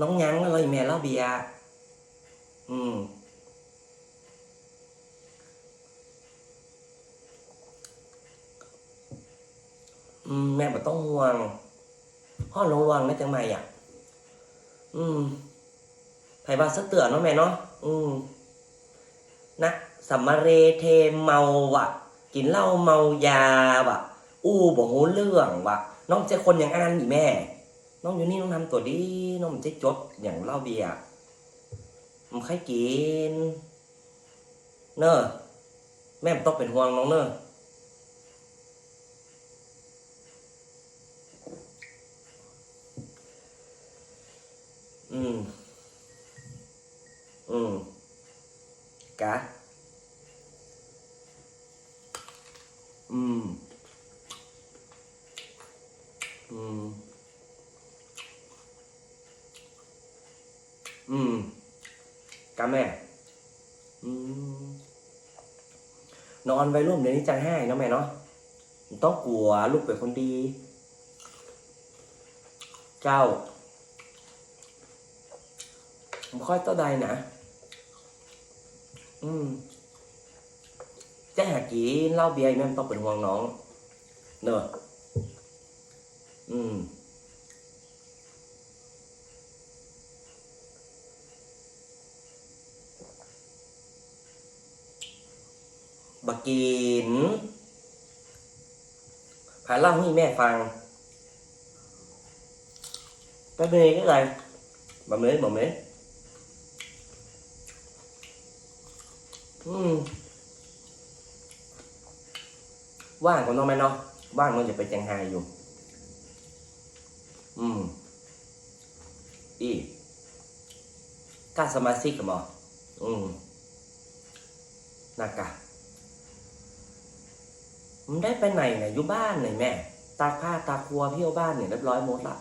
น้องยั้งเลยแม่เล่าเบียอืมอืมแม่บ่ต้องห่วง พ่อระวังนะจังไหมอะ อืมไผ่บาสักเตือนเนาะแม่เนาะ อืม นะสัมมาเรเทเมาวะกินเหล้าเมายาวะอู้บอกหูเรื่องวะน้องเจคนอย่างอ่านอีแม่ น้องอยู่นี่น้องทำตัวดีน้องมันจะจดอย่างเล้าเบียร์มันใครกิน เนอะแม่บ่ต้องเป็นห่วงน้องเนอะอืม อืมกะ อืม อืม อืมกะแม่ อืมนอนไปร่วมเดี๋ยวนี้จะให้เนาะแม่เนาะต้องกลัวลูกเป็นคนดี เจ้าผมค่อยต้าใดนะ อืมจะหากินเล้าเบียร์แม่ไม่ต้องเป็นห่วงน้อง เนอะอืม บักกินผาเล่าให้แม่ฟัง cái bê cái này bà mế bà mế ừ. ว่างของน้องไหมเนาะว่างน้องจะไปจังไฮอยู่ อืม อีกาสมาชิกกับหมออืมนากะ มันได้ไปไหนเนี่ยอยู่บ้านเนี่ยแม่ ตากผ้าตากครัวเพี่ยวบ้านเนี่ยเรียบร้อยหมดละ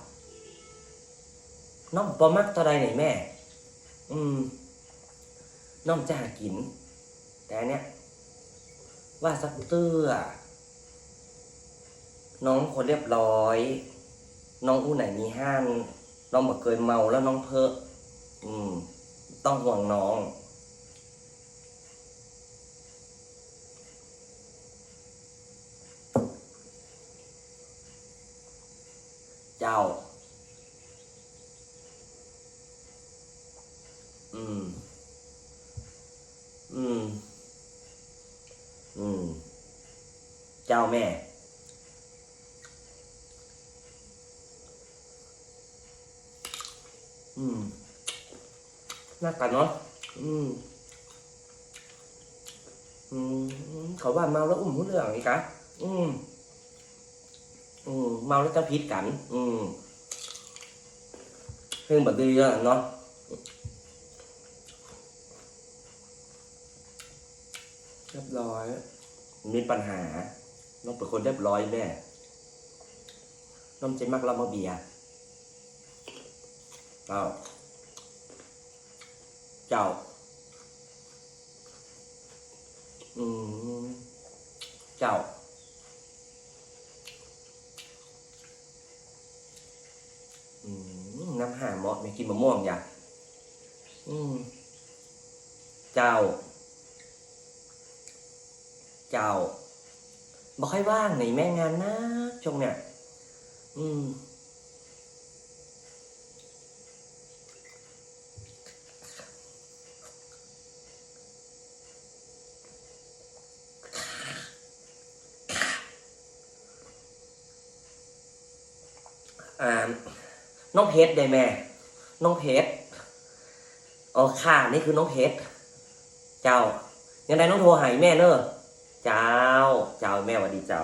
น้องปอมักตัวใดเนี่ยแม่ อืม น้องจะหากิน แต่อันเนี้ยว่าสักเตื้อ น้องคนเรียบร้อย น้องอู้ไหนมีห้าน น้องบอกเคยเมาแล้วน้องเพ้ออืม ต้องห่วงน้อง เจ้า อืม อืม อืม เจ้าแม่ อืม น่ากันเนาะ อืม อืม เขาว่าเมาแล้วอุ้มหุ้นเรื่องอีกะอืม อืมเมาแล้วจะพิษกัน อืมเพลงแบบดีอะเนาะเรียบร้อย มีปัญหาน้องเป็นคนเรียบร้อยแม่น้องใจมักเรามาเบียร์เจ้าเจ้า อืมเจ้า อืม น้ำหา เหมาะไม่กินมะม่วงอย่าอืม เจ้า เจ้าบอกให้ว่างในแม่งานนะช่วงเนี้ยอืมอ่าน้องเพชรได้แม่ น้องเพชรอ๋อค่ะนี่คือน้องเพชรเจ้ายังไงน้องโทรหาแม่เนอะเจ้า เจ้าแม่วันดีเจ้า